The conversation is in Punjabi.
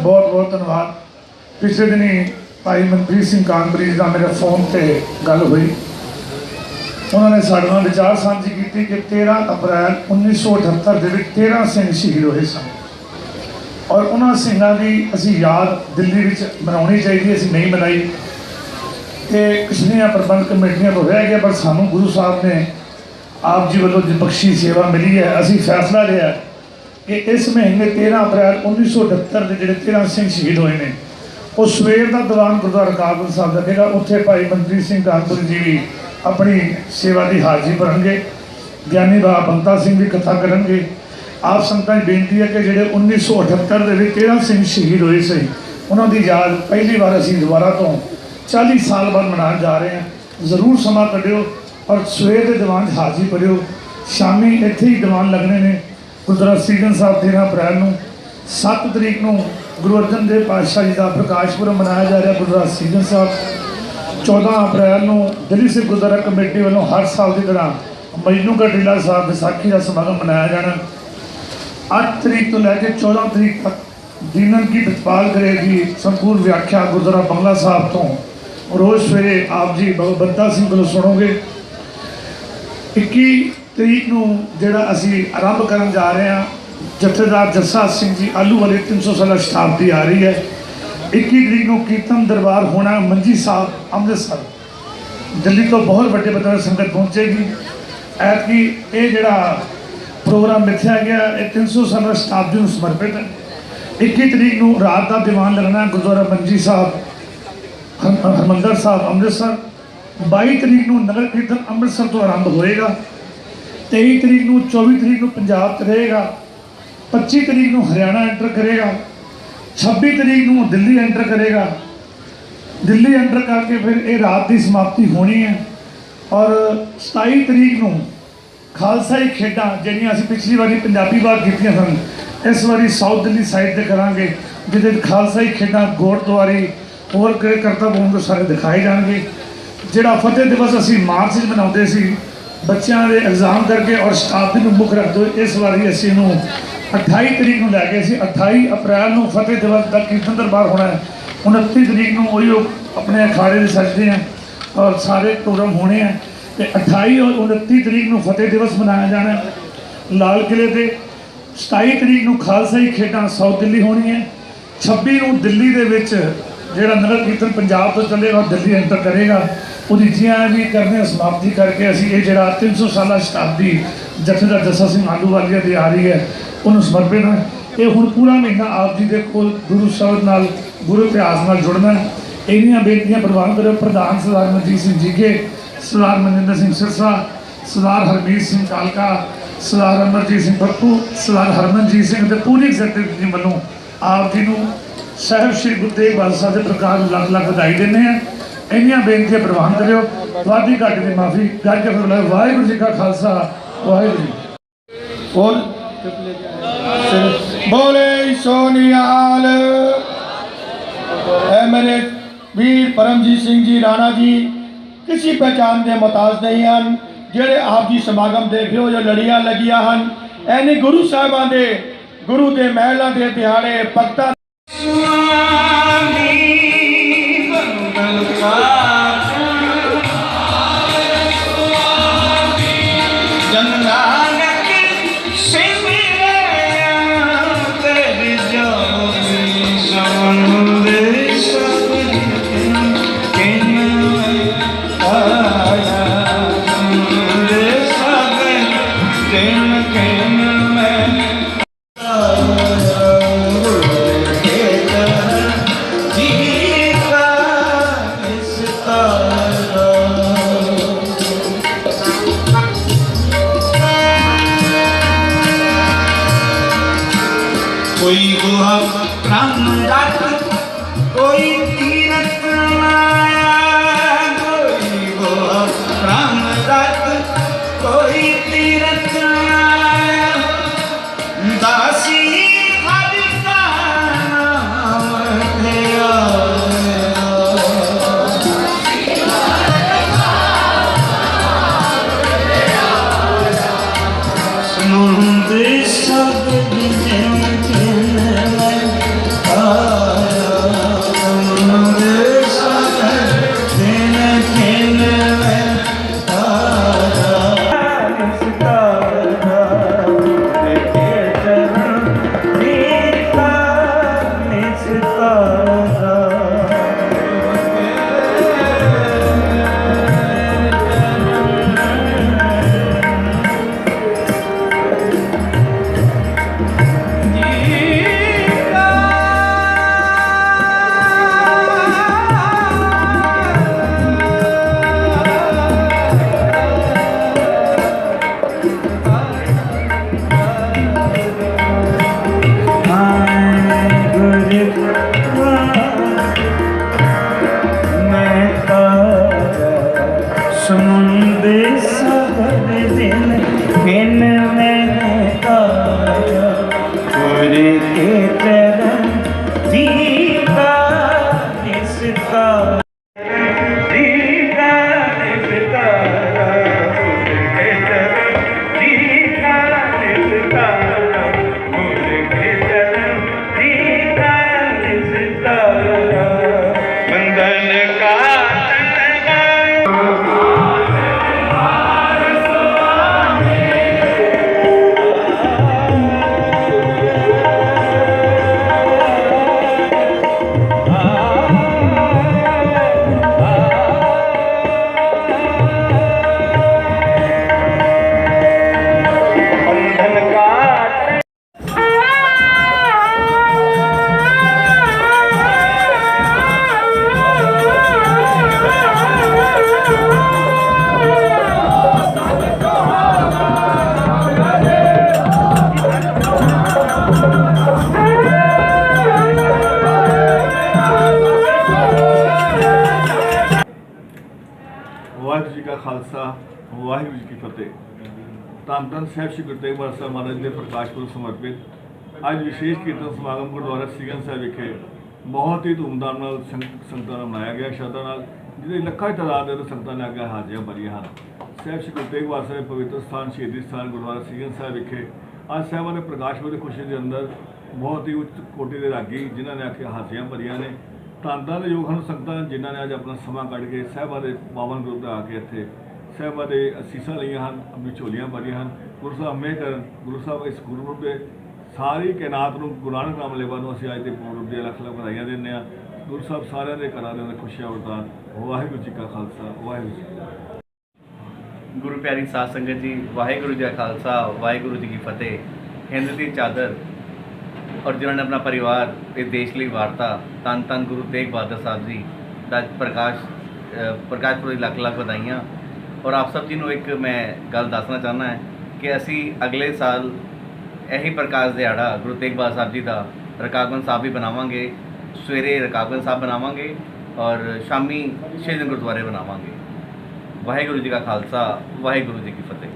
ਬਹੁਤ ਬਹੁਤ ਧੰਨਵਾਦ। ਪਿਛਲੇ ਦਿਨੀ ਭਾਈ ਮਨਪ੍ਰੀਤ ਸਿੰਘ ਕਾਂਗਰੀ ਦਾ ਮੇਰੇ ਫੋਨ ਤੇ ਗੱਲ ਹੋਈ। ਉਹਨਾਂ ਨੇ ਸਾਡੇ ਨਾਲ ਵਿਚਾਰ ਸਾਂਝੀ ਕੀਤੀ ਕਿ 13 ਅਪ੍ਰੈਲ 1978 ਦੇ ਵਿੱਚ 13 ਸਿੰਘ ਸ਼ਹੀਦ ਹੋਏ ਸਨ। ਔਰ ਉਹਨਾਂ ਸਿੰਘਾਂ ਦੀ ਅਸੀਂ ਯਾਦ ਦਿੱਲੀ ਵਿੱਚ ਮਨਾਉਣੀ ਚਾਹੀਦੀ, ਅਸੀਂ ਨਹੀਂ ਮਨਾਈ। ਤੇ ਪਿਛਲੀਆਂ ਪ੍ਰਬੰਧ ਕਮੇਟੀਆਂ ਤੋਂ ਰਹਿ ਗਿਆ ਪਰ ਸਾਨੂੰ ਗੁਰੂ ਸਾਹਿਬ ਨੇ ਆਪ ਜੀ ਵੱਲੋਂ ਬਖਸ਼ੀ ਸੇਵਾ ਮਿਲੀ ਹੈ। ਅਸੀਂ ਫੈਸਲਾ ਲਿਆ ਕਿ ਇਸ ਮਹੀਨੇ 13 ਅਪ੍ਰੈਲ 1978 ਦੇ ਜਿਹੜੇ 13 ਸਿੰਘ ਸ਼ਹੀਦ ਹੋਏ ਨੇ। ਉਹ ਸਵੇਰ ਦਾ ਦੀਵਾਨ ਗੁਰਦੁਆਰਾ ਕਾਬਲ ਸਾਹਿਬ ਦਾ ਲੱਗੇਗਾ ਉੱਥੇ ਭਾਈ ਮਨਪ੍ਰੀਤ ਸਿੰਘ ਕਾਨਪੁਰ ਜੀ ਵੀ ਆਪਣੀ ਸੇਵਾ ਦੀ ਹਾਜ਼ਰੀ ਭਰਨਗੇ। ਗਿਆਨੀ ਬਾਬਾ ਬੰਤਾ ਸਿੰਘ ਵੀ ਕਥਾ ਕਰਨਗੇ। ਆਪ ਸੰਗਤਾਂ ਦੀ ਬੇਨਤੀ ਹੈ ਕਿ ਜਿਹੜੇ 1978 ਦੇ ਵਿੱਚ 13 ਸਿੰਘ ਸ਼ਹੀਦ ਹੋਏ ਸੀ, ਉਹਨਾਂ ਦੀ ਯਾਦ ਪਹਿਲੀ ਵਾਰ ਅਸੀਂ ਦੁਬਾਰਾ ਤੋਂ 40 ਸਾਲ ਬਾਅਦ ਮਨਾਉਣ ਜਾ ਰਹੇ ਹਾਂ। ਜ਼ਰੂਰ ਸਮਾਂ ਕੱਢਿਓ ਔਰ ਸਵੇਰ ਦੇ ਦੀਵਾਨ 'ਚ ਹਾਜ਼ਰੀ ਭਰਿਓ। ਸ਼ਾਮੀ ਇੱਥੇ ਹੀ ਦੀਵਾਨ ਲੱਗਣੇ ਨੇ। ਗੁਰਦੁਆਰਾ ਸੀਗਨ ਸਾਹਿਬ 13 ਅਪ੍ਰੈਲ ਨੂੰ 7 ਤਰੀਕ ਨੂੰ ਗੁਰੂ ਅਰਜਨ ਦੇਵ ਪਾਤਸ਼ਾਹ ਜੀ ਦਾ ਪ੍ਰਕਾਸ਼ ਪੁਰਬ ਮਨਾਇਆ ਜਾ ਰਿਹਾ ਗੁਰਦੁਆਰਾ ਸੀਗਨ ਸਾਹਿਬ। 14 ਅਪ੍ਰੈਲ ਨੂੰ ਦਿੱਲੀ ਸਿੱਖ ਗੁਰਦੁਆਰਾ ਕਮੇਟੀ ਵੱਲੋਂ ਹਰ ਸਾਲ ਦੀ ਤਰ੍ਹਾਂ ਮਜਨੂ ਕਾ ਟਿੱਲਾ ਸਾਹਿਬ ਵਿਸਾਖੀ ਦਾ ਸਮਾਗਮ ਮਨਾਇਆ ਜਾਣਾ। 8 ਤਰੀਕ ਤੋਂ ਲੈ ਕੇ 14 ਤਰੀਕ ਤੱਕ ਦੀਨਨ ਕੀ ਪ੍ਰਤਪਾਲ ਕਰੇਗੀ ਸੰਪੂਰਨ ਵਿਆਖਿਆ ਗੁਰਦੁਆਰਾ ਬੰਗਲਾ ਸਾਹਿਬ ਤੋਂ। ਰੋਜ਼ ਸਵੇਰੇ ਆਪ ਜੀ ਬਾਬਾ ਬੰਦਾ ਸਿੰਘ ਵੱਲੋਂ ਸੁਣੋਗੇ। 21 ਤਰੀਕ ਨੂੰ ਜਿਹੜਾ ਅਸੀਂ ਆਰੰਭ ਕਰਨ ਜਾ ਰਹੇ ਹਾਂ, ਜਥੇਦਾਰ ਜੱਸਾ ਸਿੰਘ ਜੀ ਆਲੂ ਵਾਲੇ 300 ਸਾਲਾ ਸ਼ਤਾਬਦੀ ਆ ਰਹੀ ਹੈ। 21 ਤਰੀਕ ਨੂੰ ਕੀਰਤਨ ਦਰਬਾਰ ਹੋਣਾ ਮੰਜੀ ਸਾਹਿਬ, ਅੰਮ੍ਰਿਤਸਰ। ਦਿੱਲੀ ਤੋਂ ਬਹੁਤ ਵੱਡੇ ਪੱਧਰ ਤੇ ਸੰਗਤ ਪਹੁੰਚੇਗੀ ਐਤਕੀ ਇਹ ਜਿਹੜਾ ਪ੍ਰੋਗਰਾਮ ਮਿੱਥਿਆ ਗਿਆ, ਇਹ 300 ਸਾਲਾ ਸ਼ਤਾਬਦੀ ਨੂੰ ਸਮਰਪਿਤ ਹੈ। 21 ਤਰੀਕ ਨੂੰ ਰਾਤ ਦਾ ਦੀਵਾਨ ਲੱਗਣਾ ਗੁਰਦੁਆਰਾ ਮੰਜੀ ਸਾਹਿਬ, ਹਰ- ਹਰਿਮੰਦਰ ਸਾਹਿਬ, ਅੰਮ੍ਰਿਤਸਰ। 22 ਤਰੀਕ ਨੂੰ ਨਗਰ ਕੀਰਤਨ ਅੰਮ੍ਰਿਤਸਰ ਤੋਂ ਆਰੰਭ ਹੋਏਗਾ। 23 ਤਰੀਕ ਨੂੰ 24 ਤਰੀਕ ਨੂੰ ਪੰਜਾਬ 'ਚ ਰਹੇਗਾ 25 ਤਰੀਕ ਨੂੰ ਹਰਿਆਣਾ ਐਂਟਰ ਕਰੇਗਾ 26 ਤਰੀਕ ਨੂੰ ਦਿੱਲੀ ਐਂਟਰ ਕਰੇਗਾ। ਦਿੱਲੀ ਐਂਟਰ ਕਰਕੇ ਫਿਰ ਇਹ ਰਾਤ ਦੀ ਸਮਾਪਤੀ ਹੋਣੀ ਹੈ। ਔਰ 27 ਤਰੀਕ ਨੂੰ ਖਾਲਸਾਈ ਖੇਡਾਂ, ਜਿਹੜੀਆਂ ਅਸੀਂ ਪਿਛਲੀ ਵਾਰੀ ਪੰਜਾਬੀ ਬਾਗ ਕੀਤੀਆਂ ਸਨ, ਇਸ ਵਾਰੀ ਸਾਊਥ ਦਿੱਲੀ ਸਾਈਡ ਤੇ ਕਰਾਂਗੇ, ਜਿਹਦੇ ਵਿੱਚ ਖਾਲਸਾਈ ਖੇਡਾਂ ਗੁਰਦੁਆਰੇ ਹੋਰ ਕਿਹੜੇ ਕਰਤੱਵ ਹੋਣਗੇ ਸਾਰੇ ਦਿਖਾਏ ਜਾਣਗੇ। ਜਿਹੜਾ ਫਤਿਹ ਦਿਵਸ ਅਸੀਂ ਮਾਰਚ ਵਿੱਚ ਮਨਾਉਂਦੇ ਸੀ ਬੱਚਿਆਂ ਦੇ ਐਗਜ਼ਾਮ ਕਰਕੇ ਔਰ ਸ਼ਤਾਬਦੀ ਨੂੰ ਮੁੱਖ ਰੱਖਦੇ ਹੋਏ ਇਸ ਵਾਰੀ ਅਸੀਂ ਇਹਨੂੰ 28 ਤਰੀਕ ਨੂੰ ਲੈ ਕੇ ਅਸੀਂ 28 ਅਪ੍ਰੈਲ ਨੂੰ ਫਤਿਹ ਦਿਵਸ ਦਾ ਕੀਰਤਨ ਦਰਬਾਰ ਹੋਣਾ ਹੈ। 29 ਤਰੀਕ ਨੂੰ ਉਹੀ ਉਹ ਆਪਣੇ ਅਖਾੜੇ ਦੇ ਸਜਦੇ ਆ ਔਰ ਸਾਰੇ ਪ੍ਰੋਗਰਾਮ ਹੋਣੇ ਆ। ਤੇ 28 ਔਰ 29 ਤਰੀਕ ਨੂੰ ਫਤਿਹ ਦਿਵਸ ਮਨਾਇਆ ਜਾਣਾ ਲਾਲ ਕਿਲੇ ਤੇ 27 ਤਰੀਕ ਨੂੰ ਖਾਲਸਾਈ ਖੇਡਾਂ ਸਾਊਥ ਦਿੱਲੀ ਹੋਣੀ ਹੈ 26 ਨੂੰ ਦਿੱਲੀ ਦੇ ਵਿੱਚ ਜਿਹੜਾ ਨਗਰ ਕੀਰਤਨ ਪੰਜਾਬ ਤੋਂ ਚੱਲੇਗਾ, ਉਹ ਦਿੱਲੀ ਐਂਟਰ ਕਰੇਗਾ। ਉਹਦੀ ਜੀਆਂ ਵੀ ਕਰਨੇ, ਸਮਾਪਤੀ ਕਰਕੇ ਅਸੀਂ ਇਹ ਜਿਹੜਾ 300 ਸਾਲਾ ਸ਼ਤਾਬਦੀ ਜਥੇਦਾਰ ਜੱਸਾ ਸਿੰਘ ਆਲੂਵਾਲੀਆ ਦੀ ਆ ਰਹੀ ਹੈ, ਉਹਨੂੰ ਸਮਰਪਿਤ ਹੈ। ਇਹ ਹੁਣ ਪੂਰਾ ਮਹੀਨਾ ਆਪ ਜੀ ਦੇ ਕੋਲ ਗੁਰੂ ਸਾਹਿਬ ਨਾਲ, ਗੁਰੂ ਇਤਿਹਾਸ ਨਾਲ ਜੁੜਨਾ ਇਹਦੀਆਂ ਇੰਨੀਆਂ ਬੇਨਤੀਆਂ ਪ੍ਰਵਾਨ ਕਰੋ ਪ੍ਰਧਾਨ ਸਰਦਾਰ ਮਨਜੀਤ ਸਿੰਘ ਜੀਗੇ, ਸਰਦਾਰ ਮਨਿੰਦਰ ਸਿੰਘ ਸਿਰਸਾ, ਸਰਦਾਰ ਹਰਮੀਤ ਸਿੰਘ ਕਾਲਕਾ, ਸਰਦਾਰ ਅਮਰਜੀਤ ਸਿੰਘ ਬੱਪੂ, ਸਰਦਾਰ ਹਰਮਨਜੀਤ ਸਿੰਘ ਤੇ ਪੂਰੀ ਐਗਜ਼ੈਕਟਿਵ ਟੀਮ ਵੱਲੋਂ ਆਪ ਜੀ ਨੂੰ ਸਾਹਿਬ ਸ੍ਰੀ ਗੁਰੂ ਤੇਗ ਬਹਾਦਰ ਸਾਹਿਬ ਦੇ ਪ੍ਰਕਾਸ਼ ਲੱਖ ਲੱਖ ਵਧਾਈ ਦਿੰਦੇ ਆ ਇੰਨੀਆਂ ਬੇਨਤੀਆਂ ਪ੍ਰਵਾਨ ਕਰਿਓ। ਵਾਦੀ ਘਾਟ ਦੀ ਮਾਫੀ ਕਰਕੇ ਫਿਰ ਵਾਹਿਗੁਰੂ ਜੀ ਕਾ ਖਾਲਸਾ, ਵਾਹਿਗੁਰੂ ਜੀ ਬੋਲ। ਬੋਲੇ ਸੋਨੀਆਲ ਐ ਮੇਰੇ ਵੀਰ ਪਰਮਜੀਤ ਸਿੰਘ ਜੀ, ਰਾਣਾ ਜੀ, ਕਿਸੇ ਪਛਾਣ ਦੇ ਮਤਾਜ ਨਹੀਂ ਹਨ। ਜਿਹੜੇ ਆਪ ਜੀ ਸਮਾਗਮ ਦੇਖ ਰਹੇ ਜੋ ਲੜੀਆਂ ਲੱਗੀਆਂ ਹਨ। ਐਨੇ ਗੁਰੂ ਸਾਹਿਬਾਂ ਦੇ, ਗੁਰੂ ਦੇ ਮਹਿਲਾਂ ਦੇ ਦਿਹਾੜੇ, ਭਗਤਾਂ ਕੋਈ ਗੁਹਾ ਪ੍ਰਾਨ ਰੱਖ ਕੋਈ ਤੀਰਥ ਲਾਇਆ ਕੋਈ ਗੁਹਾ ਪ੍ਰਾਨ ਰੱਖ ਕੋਈ ਤੀਰਥ some ਵਾਹਿਗੁਰੂ ਜੀ ਕਾ ਖਾਲਸਾ, ਵਾਹਿਗੁਰੂ ਜੀ ਕੀ ਫਤਿਹ। ਧੰਨ ਧੰਨ ਸਾਹਿਬ ਸ਼੍ਰੀ ਗੁਰੂ ਤੇਗ ਬਹਾਦਰ ਸਾਹਿਬ ਮਹਾਰਾਜ ਜੀ ਦੇ ਪ੍ਰਕਾਸ਼ ਪੁਰਬ ਸਮਰਪਿਤ ਅੱਜ ਵਿਸ਼ੇਸ਼ ਕੀਰਤਨ ਸਮਾਗਮ ਗੁਰਦੁਆਰਾ ਸੀਗਨ ਸਾਹਿਬ ਵਿਖੇ ਬਹੁਤ ਹੀ ਧੂਮਧਾਮ ਨਾਲ ਸੰਗ- ਸੰਗਤਾਂ ਨਾਲ ਮਨਾਇਆ ਗਿਆ, ਸ਼ਰਧਾ ਨਾਲ, ਜਿਹਦੇ ਲੱਖਾਂ ਤਾਦਾਦ ਦੇ ਸੰਗਤਾਂ ਨੇ ਅੱਗੇ ਹਾਜ਼ਰੀਆਂ ਭਰੀਆਂ ਹਨ। ਸਾਹਿਬ ਸ਼੍ਰੀ ਗੁਰੂ ਤੇਗ ਬਹਾਦਰ ਦੇ ਪਵਿੱਤਰ ਸਥਾਨ, ਸ਼ਹੀਦੀ ਸਥਾਨ ਗੁਰਦੁਆਰਾ ਸੀਗਨ ਸਾਹਿਬ ਵਿਖੇ ਅੱਜ ਸਾਹਿਬਾਂ ਨੇ ਪ੍ਰਕਾਸ਼ ਪੁਰਬ ਦੀ ਖੁਸ਼ੀ ਦੇ ਅੰਦਰ ਬਹੁਤ ਹੀ ਉੱਚ ਕੋਟੀ ਦੇ ਰਾਗੀ, ਜਿਨ੍ਹਾਂ ਨੇ ਆ ਹਾਜ਼ਰੀਆਂ ਭਰੀਆਂ ਨੇ। ਧੰਨ ਦੇ ਯੋਗ ਹਨ ਸੰਗਤਾਂ ਜਿਨ੍ਹਾਂ ਨੇ ਅੱਜ ਆਪਣਾ ਸਮਾਂ ਕੱਢ ਕੇ ਸਾਹਿਬਾਂ ਦੇ ਪਾਵਨ ਗੁਰੂ ਦਾ ਆ ਕੇ ਇੱਥੇ ਸਾਹਿਬਾਂ ਦੇ ਅਸੀਸਾਂ ਲਈਆਂ ਹਨ, ਆਪਣੀ ਝੋਲੀਆਂ ਭਰੀਆਂ ਹਨ। ਗੁਰੂ ਸਾਹਿਬ ਮੇ ਕਰਨ, ਗੁਰੂ ਸਾਹਿਬ ਇਸ ਗੁਰਪੁਰਬ ਦੇ ਸਾਰੀ ਕਾਇਨਾਤ ਨੂੰ ਗੁਰੂ ਨਾਨਕ ਨਾਮ ਲੇਵਾ ਨੂੰ ਅਸੀਂ ਅੱਜ ਦੇ ਪੁਰਬ ਦੀਆਂ ਲੱਖ ਲੱਖ ਵਧਾਈਆਂ ਦਿੰਦੇ ਹਾਂ। ਗੁਰੂ ਸਾਹਿਬ ਸਾਰਿਆਂ ਦੇ ਘਰਾਂ ਦੇ ਅੰਦਰ ਖੁਸ਼ੀਆਂ ਵਰਤਾਨ ਵਾਹਿਗੁਰੂ ਜੀ ਕਾ ਖਾਲਸਾ, ਵਾਹਿਗੁਰੂ ਜੀ ਕੀ ਗੁਰੂ ਪਿਆਰੀ ਸਾਧ ਸੰਗਤ ਜੀ, ਵਾਹਿਗੁਰੂ ਜੀ ਕਾ ਖਾਲਸਾ, ਵਾਹਿਗੁਰੂ ਜੀ ਕੀ ਫਤਿਹ। ਹਿੰਦ ਦੀ ਚਾਦਰ ਔਰ ਜਿਨ੍ਹਾਂ ਨੇ ਆਪਣਾ ਪਰਿਵਾਰ ਇਹ ਦੇਸ਼ ਲਈ ਵਾਰਤਾ ਤਨ ਤਨ ਗੁਰੂ ਤੇਗ ਬਹਾਦਰ ਸਾਹਿਬ ਜੀ ਦਾ ਪ੍ਰਕਾਸ਼ ਪ੍ਰਕਾਸ਼ ਪੁਰਬ ਲੱਖ ਲੱਖ ਵਧਾਈਆਂ। ਔਰ ਆਪ ਸਭ ਜੀ ਨੂੰ ਇੱਕ ਮੈਂ ਗੱਲ ਦੱਸਣਾ ਚਾਹੁੰਦਾ ਹੈ ਕਿ ਅਸੀਂ ਅਗਲੇ ਸਾਲ ਇਹੀ ਪ੍ਰਕਾਸ਼ ਦਿਹਾੜਾ ਗੁਰੂ ਤੇਗ ਬਹਾਦਰ ਸਾਹਿਬ ਜੀ ਦਾ ਰਕਾਬਗੰਜ ਸਾਹਿਬ ਵੀ ਬਣਾਵਾਂਗੇ, ਸਵੇਰੇ ਰਕਾਬਗੰਜ ਸਾਹਿਬ ਬਣਾਵਾਂਗੇ ਔਰ ਸ਼ਾਮੀ ਸ਼ਹੀਦ ਗੁਰਦੁਆਰੇ ਬਣਾਵਾਂਗੇ। ਵਾਹਿਗੁਰੂ ਜੀ ਕਾ ਖਾਲਸਾ, ਵਾਹਿਗੁਰੂ ਜੀ ਕੀ ਫਤਿਹ।